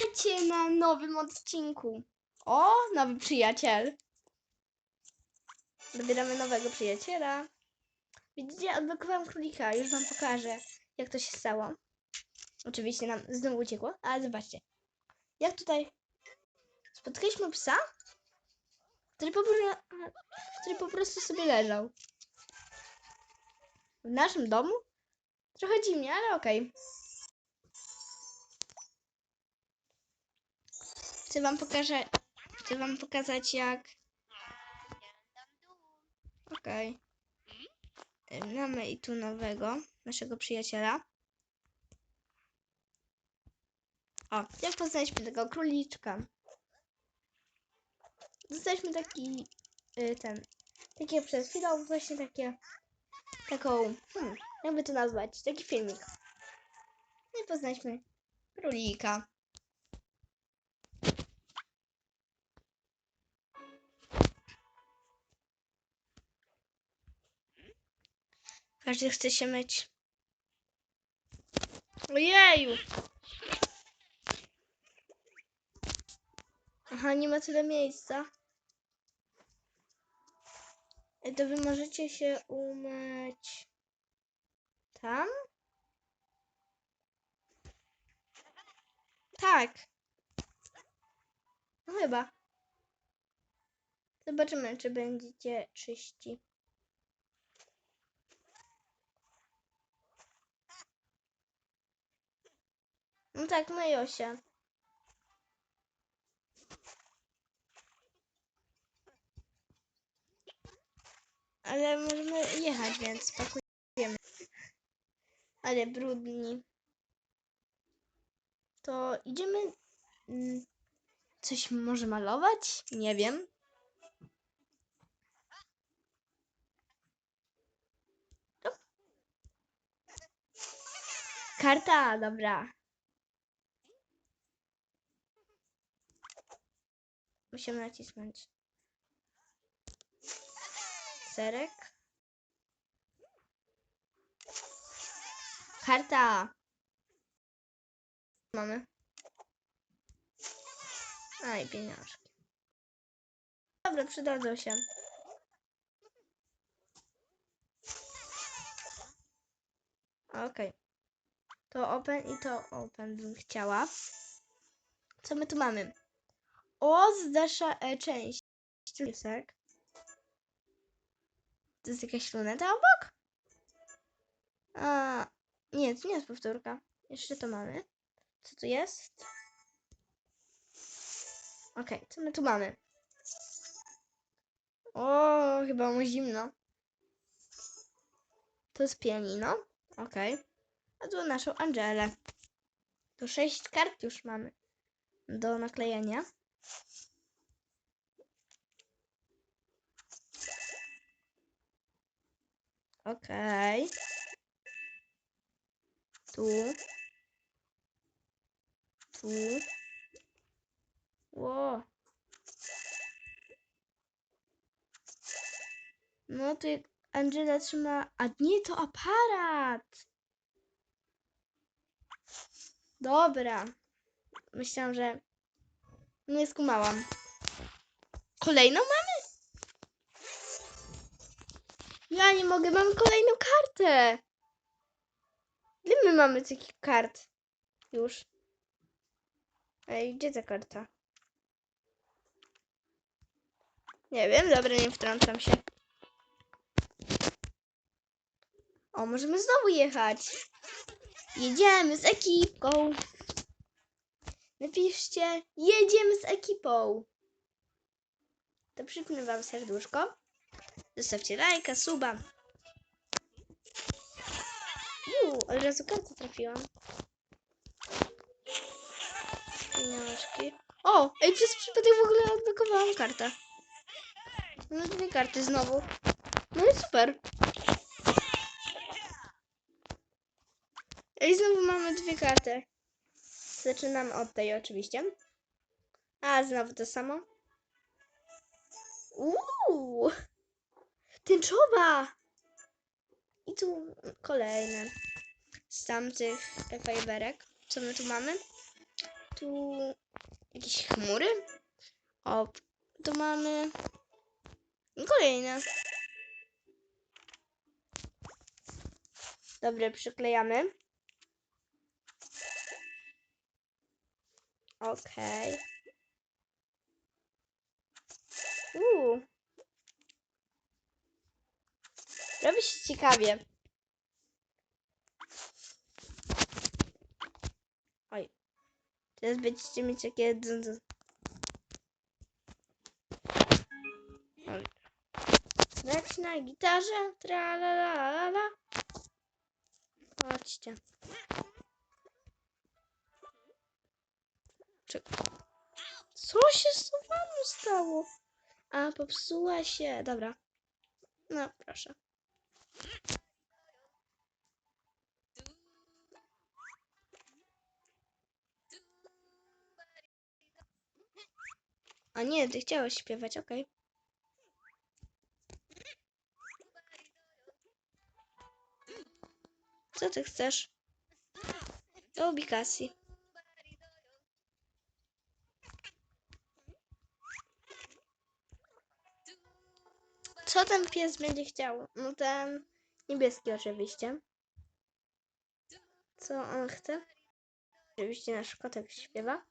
Witajcie na nowym odcinku. O, nowy przyjaciel. Dobieramy nowego przyjaciela. Widzicie, odblokowałam królika. Już wam pokażę, jak to się stało. Oczywiście nam znowu uciekło, ale zobaczcie. Jak tutaj spotkaliśmy psa, który po, który po prostu sobie leżał. W naszym domu? Trochę dziwnie, ale okej. Chcę wam pokażę, chcę wam pokazać jak. Okej. Y, Mamy i tu nowego, naszego przyjaciela. O, jak poznaliśmy tego króliczka? Dostaliśmy taki, y, ten, takie przed chwilą właśnie takie, taką, hmm, jakby to nazwać, taki filmik. No i poznaliśmy królika. Każdy chce się myć. Ojeju! Aha, nie ma tyle miejsca. Ej, To wy możecie się umyć tam? Tak. No chyba. Zobaczymy, czy będziecie czyści. No tak, myją się. Ale możemy jechać, więc pakujemy. Ale brudni. To idziemy... mm, Coś może malować? Nie wiem. Karta, dobra. Musimy nacisnąć. Serek. Karta. Mamy. A i pieniążki. Dobra, przydadzą się. Okej. To open i to open bym chciała. Co my tu mamy? O, zdasza e, część. Lisek. To jest jakaś luneta obok? A, nie, to nie jest powtórka. Jeszcze to mamy. Co tu jest? Okej, co my tu mamy? O, chyba mu zimno. To jest pianino. Okej. A tu naszą Angelę. To sześć kart już mamy do naklejenia. Okej. Tu. Tu. Ło. No to jak Angela trzyma... A nie, to aparat! Dobra. Myślałam, że... Nie skumałam. Kolejną mamy? Ja nie mogę, mamy kolejną kartę. Ile my mamy takich kart? Już. Ej, gdzie ta karta? Nie wiem, dobra, nie wtrącam się. O, możemy znowu jechać. Jedziemy z ekipką. Napiszcie, jedziemy z ekipą. To przypnę wam serduszko. Zostawcie lajka, suba. Uuu, od razu kartę trafiłam. Pieniążki. O, ej, przez przypadek w ogóle odblokowałam kartę. No dwie karty znowu. No i super. Ej, znowu mamy dwie karty. Zaczynamy od tej oczywiście. A, znowu to samo. Uuu! Tęczowa! I tu kolejne z tamtych fajerwerek. Co my tu mamy? Tu jakieś chmury. O, tu mamy kolejne. Dobra, przyklejamy. Okej. Uuu. Robi się ciekawie. Oj. Teraz będziecie mieć takie... Grać na gitarze? Tra la la la la. Chodźcie. Co się z mamą stało? A, popsuła się. Dobra. No, proszę. A nie, ty chciałeś śpiewać, okej. Co ty chcesz? O, Bikasi. Co ten pies będzie chciał? No ten niebieski oczywiście. Co on chce? Oczywiście nasz kotek śpiewa.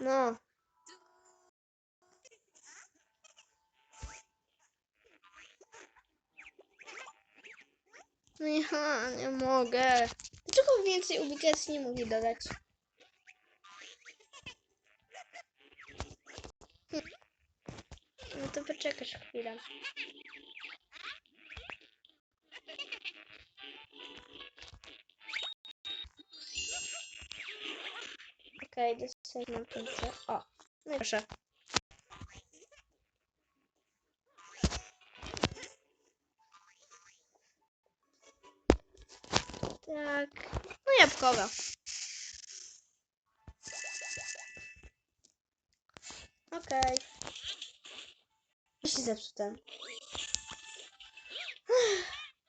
No. No ja nie mogę. Dlaczego więcej ubikacji nie mogli dodać? No to poczekasz chwilę. Okej, okay, dostajemy pięknie. O, no proszę. Tak. No jabłkowa. Okej. Okay. Się zepsute.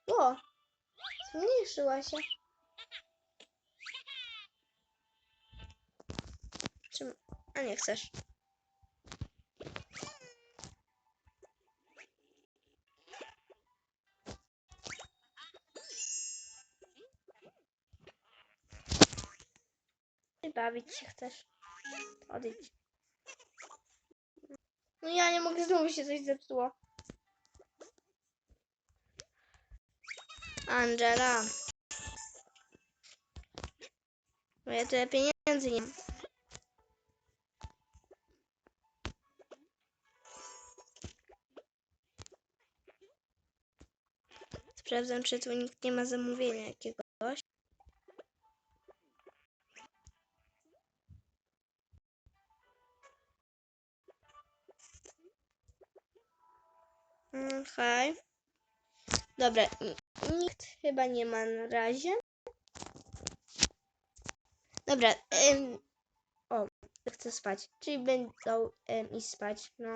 O! Zmniejszyła się. Czym? A nie chcesz. Ty bawić się chcesz. Odejdź. No ja nie mogę, znowu się coś zepsuło. Angela. Bo ja tyle pieniędzy nie mam. Sprawdzam, czy tu nikt nie ma zamówienia jakiegoś. Okej. Dobra, nikt chyba nie ma na razie. Dobra, em, o, chcę spać, czyli będą em, iść spać, no.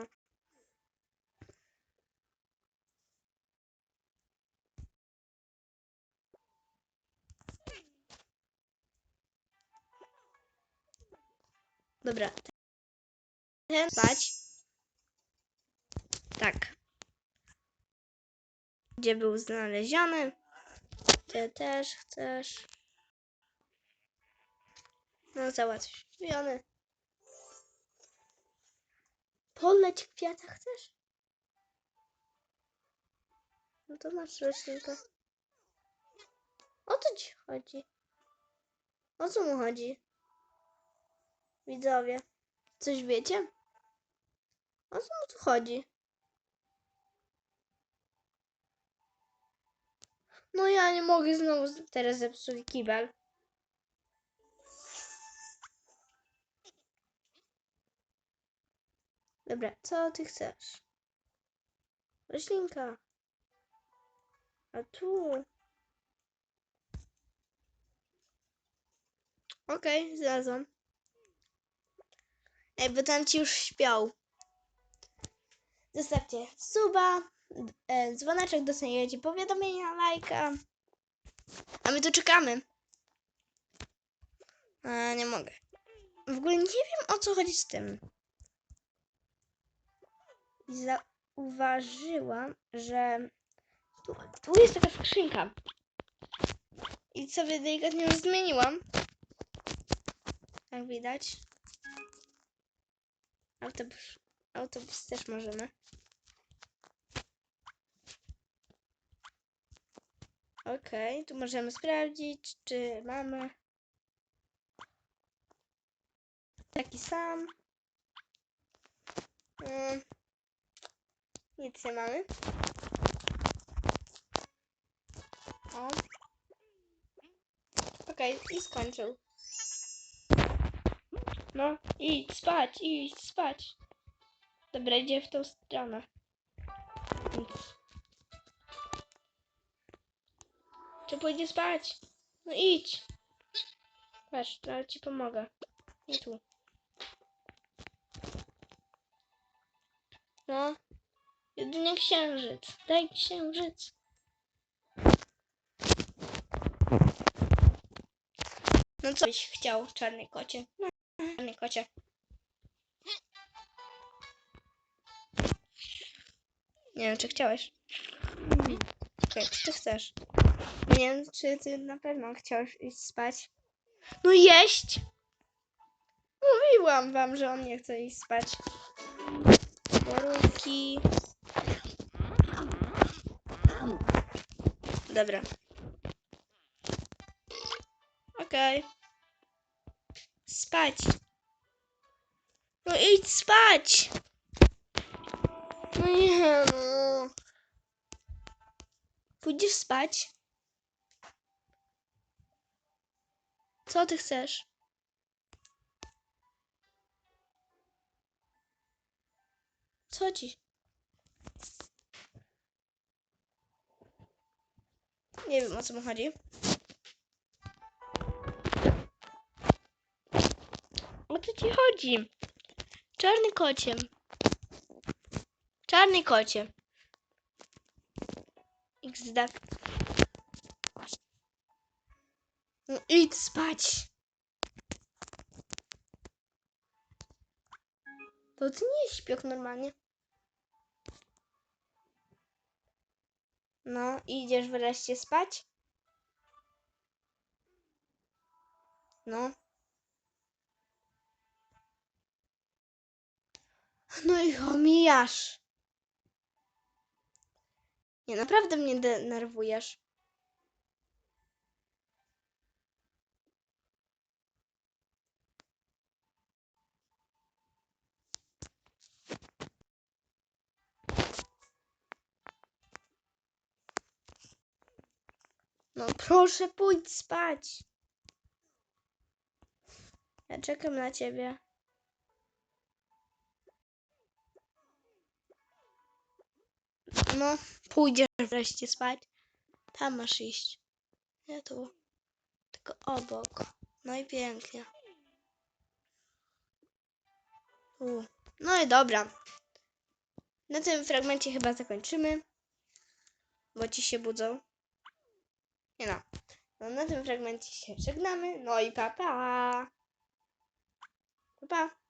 Dobra. Ten spać. Tak. Gdzie był znaleziony? Ty też chcesz. No załatwiony. Poleć kwiata chcesz? No to masz roślinkę. O co ci chodzi? O co mu chodzi? Widzowie, coś wiecie? O co mu tu chodzi? No ja nie mogę znowu teraz zepsuć kibel. Dobra, co ty chcesz? Roślinka. A tu. Okej, znalazłam. Ej, bo tam ci już śpiał. Zostawcie suba, dzwoneczek, dostaniecie powiadomienia, lajka. A my tu czekamy. A, nie mogę. W ogóle nie wiem o co chodzi z tym. Zauważyłam, że tu, tu jest taka skrzynka. I sobie delikatnie ją zmieniłam. Jak widać. Autobus, autobus też możemy. Okej, tu możemy sprawdzić, czy mamy taki sam. Mm, nic nie mamy. O. Okej, i skończył. No, idź spać, idź spać. Dobra, idzie w tą stronę. Czy pójdzie spać? No idź. Patrz, nawet ci pomogę. Nie tu. No. Jedynie księżyc. Daj księżyc. No co byś chciał, czarny kocie? No, czarny kocie. Nie wiem, czy chciałeś. Okej, czy ty chcesz? Nie wiem, czy ty na pewno chciałeś iść spać. No jeść! Mówiłam wam, że on nie chce iść spać. Warunki. Dobra. Okej. Spać. No idź spać! No nie no. Pójdziesz spać? Co ty chcesz? Co ci? Nie wiem o co mu chodzi. O co ci chodzi? Czarny kocie. Czarny kocie. XD. No idź spać. To ty nie śpiok normalnie. No, idziesz wreszcie spać? No. No i omijasz. Nie, naprawdę mnie denerwujesz. No proszę, pójdź spać. Ja czekam na ciebie. No, pójdziesz wreszcie spać. Tam masz iść. Nie tu. Tylko obok. No i pięknie. U. No i dobra. Na tym fragmencie chyba zakończymy. Bo ci się budzą. Nie no. no na tym fragmencie się żegnamy. No i pa pa. Pa pa.